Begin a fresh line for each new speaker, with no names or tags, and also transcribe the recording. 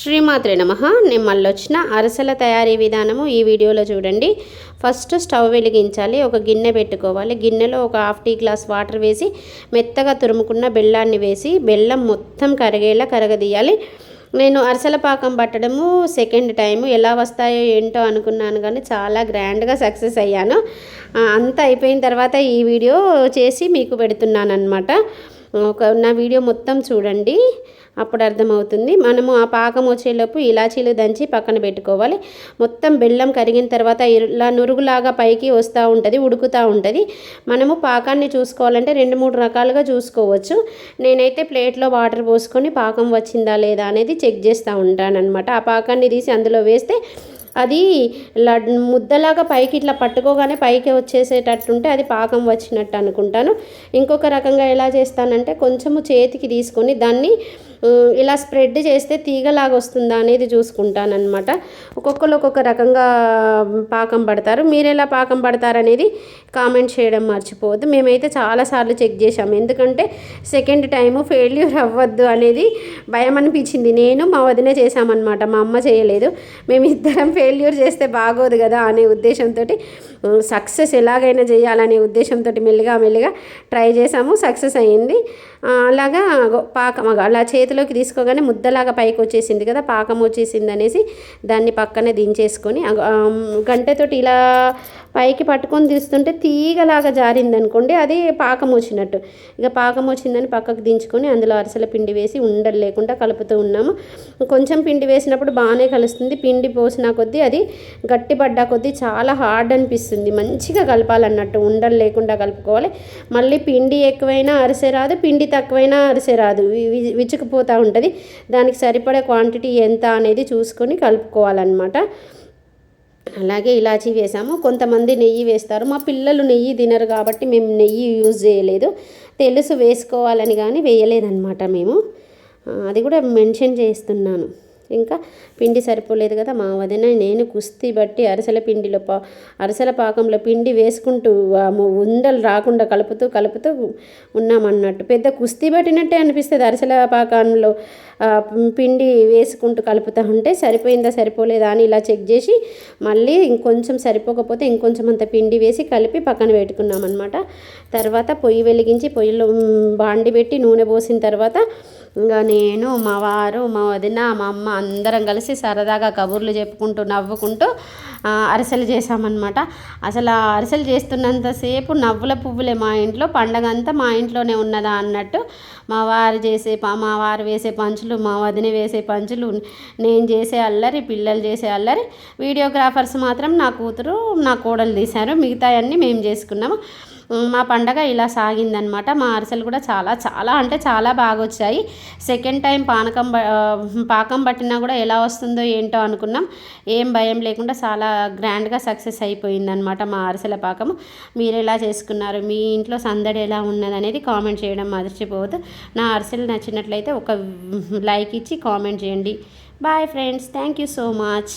శ్రీమాత్రే నమ. నేను మళ్ళీ వచ్చిన అరసల తయారీ విధానము ఈ వీడియోలో చూడండి. ఫస్ట్ స్టవ్ వెలిగించాలి ఒక గిన్నె పెట్టుకోవాలి. గిన్నెలో ఒక హాఫ్ టీ గ్లాస్ వాటర్ వేసి మెత్తగా తురుముకున్న బెల్లాన్ని వేసి బెల్లం మొత్తం కరిగేలా కరగదీయాలి. నేను అరసల పాకం పట్టడము సెకండ్ టైము. ఎలా వస్తాయో ఏంటో అనుకున్నాను కానీ చాలా గ్రాండ్గా సక్సెస్ అయ్యాను. అంతా అయిపోయిన తర్వాత ఈ వీడియో చేసి మీకు పెడుతున్నాను అనమాట ఒక నా వీడియో మొత్తం చూడండి. అప్పుడు అర్థమవుతుంది. మనము ఆ పాకం వచ్చేలోపు ఇలాచీలు దంచి పక్కన పెట్టుకోవాలి. మొత్తం బెల్లం కరిగిన తర్వాత ఇలా నురుగులాగా పైకి వస్తూ ఉంటుంది ఉడుకుతూ ఉంటుంది. మనము పాకాన్ని చూసుకోవాలంటే రెండు మూడు రకాలుగా చూసుకోవచ్చు. నేనైతే ప్లేట్లో వాటర్ పోసుకొని పాకం వచ్చిందా లేదా అనేది చెక్ చేస్తూ ఉంటానన్నమాట. ఆ పాకాన్ని తీసి అందులో వేస్తే అది ముద్దలాగా పైకి ఇట్లా పట్టుకోగానే పైకి వచ్చేసేటట్టుంటే అది పాకం వచ్చినట్టు అనుకుంటాను. ఇంకొక రకంగా ఎలా చేస్తానంటే కొంచెము చేతికి తీసుకొని దాన్ని ఇలా స్ప్రెడ్ చేస్తే తీగలాగా వస్తుందా అనేది చూసుకుంటానమాట ఒక్కొక్కరు ఒక్కొక్క రకంగా పాకం పడతారు. మీరు ఎలా పాకం పడతారనేది కామెంట్ చేయడం మర్చిపోవద్దు. మేమైతే చాలాసార్లు చెక్ చేసాము ఎందుకంటే సెకండ్ టైము ఫెయిల్యూర్ అవ్వద్దు అనేది భయం అనిపించింది. నేను మా వదిన చేసామన్నమాట మా అమ్మ చేయలేదు. మేము ఇద్దరం ఫెయిల్యూర్ చేస్తే బాగోదు కదా అనే ఉద్దేశంతో సక్సెస్ ఎలాగైనా చేయాలనే ఉద్దేశంతో మెల్లిగా మెల్లిగా ట్రై చేసాము సక్సెస్ అయ్యింది అలాగా పాకం అలా చేతిలోకి తీసుకోగానే ముద్దలాగా పైకి వచ్చేసింది కదా పాకం వచ్చేసింది అనేసి దాన్ని పక్కనే దించేసుకొని గంటతోటి ఇలా పైకి పట్టుకొని తీస్తుంటే తీగలాగా జారింది అనుకోండి అది పాకం వచ్చినట్టు. ఇక పాకం వచ్చిందని పక్కకు దించుకొని అందులో అరసల పిండి వేసి ఉండలు లేకుండా కలుపుతూ ఉన్నాము. కొంచెం పిండి వేసినప్పుడు బాగానే కలుస్తుంది. పిండి పోసిన కొద్దీ అది గట్టిపడ్డా కొద్దీ చాలా హార్డ్ అనిపిస్తుంది. మంచిగా కలపాలన్నట్టు ఉండలు లేకుండా కలుపుకోవాలి. మళ్ళీ పిండి ఎక్కువైనా అరిసె రాదు పిండి తక్కువైనా అరిసె రాదు. విచ్చుకుపోతూ ఉంటుంది. దానికి సరిపడే క్వాంటిటీ ఎంత అనేది చూసుకొని కలుపుకోవాలన్నమాట. అలాగే ఇలాచీ వేసాము. కొంతమంది నెయ్యి వేస్తారు. మా పిల్లలు నెయ్యి తినరు కాబట్టి మేము నెయ్యి యూజ్ చేయలేదు. తెలుసు వేసుకోవాలని కానీ వేయలేదన్నమాట మేము. అది కూడా మెన్షన్ చేస్తున్నాను. ఇంకా పిండి సరిపోలేదు కదా మా వదిన నేను కుస్తీ బట్టి అరిసెల పిండిలో పా అరిసెల పాకంలో పిండి వేసుకుంటూ ఉండలు రాకుండా కలుపుతూ కలుపుతూ ఉన్నామన్నట్టు. పెద్ద కుస్తీ పట్టినట్టే అనిపిస్తుంది అరిసెల పాకంలో పిండి వేసుకుంటూ కలుపుతూ ఉంటే సరిపోయిందా సరిపోలేదా అని ఇలా చెక్ చేసి మళ్ళీ ఇంకొంచెం సరిపోకపోతే ఇంకొంచెం అంత పిండి వేసి కలిపి పక్కన పెట్టుకున్నాం అనమాట తర్వాత పొయ్యి వెలిగించి పొయ్యిలో బాండి పెట్టి నూనె పోసిన తర్వాత ఇంకా నేను మా వారు మా వదిన మా అమ్మ అందరం కలిసి సరదాగా కబుర్లు చెప్పుకుంటూ నవ్వుకుంటూ అరిసెలు చేసామన్నమాట అసలు ఆ అరిసెలు చేస్తున్నంతసేపు నవ్వుల పువ్వులే మా ఇంట్లో పండగ అంతా మా ఇంట్లోనే ఉన్నదా అన్నట్టు మా వారు చేసే మా వారు వేసే పంచులు మా వదిన వేసే పంచులు నేను చేసే అల్లరి పిల్లలు చేసే అల్లరి వీడియోగ్రాఫర్స్ మాత్రం నా కూతురు నా కోడలు తీశారు మిగతా అన్నీ మేము చేసుకున్నాము. మా పండగ ఇలా సాగిందనమాట. మా అరిసెలు కూడా చాలా చాలా అంటే చాలా బాగా వచ్చాయి సెకండ్ టైం పానకం పాకం పట్టినా కూడా ఎలా వస్తుందో ఏంటో అనుకున్నాం. ఏం భయం లేకుండా చాలా గ్రాండ్గా సక్సెస్ అయిపోయిందనమాట మా అరిసెల పాకం మీరు ఎలా చేసుకున్నారు? మీ ఇంట్లో సందడి ఎలా ఉన్నదనేది కామెంట్ చేయడం మర్చిపోవద్దు. నా అరిసెలు నచ్చినట్లయితే ఒక లైక్ ఇచ్చి కామెంట్ చేయండి. Bye friends thank you so much.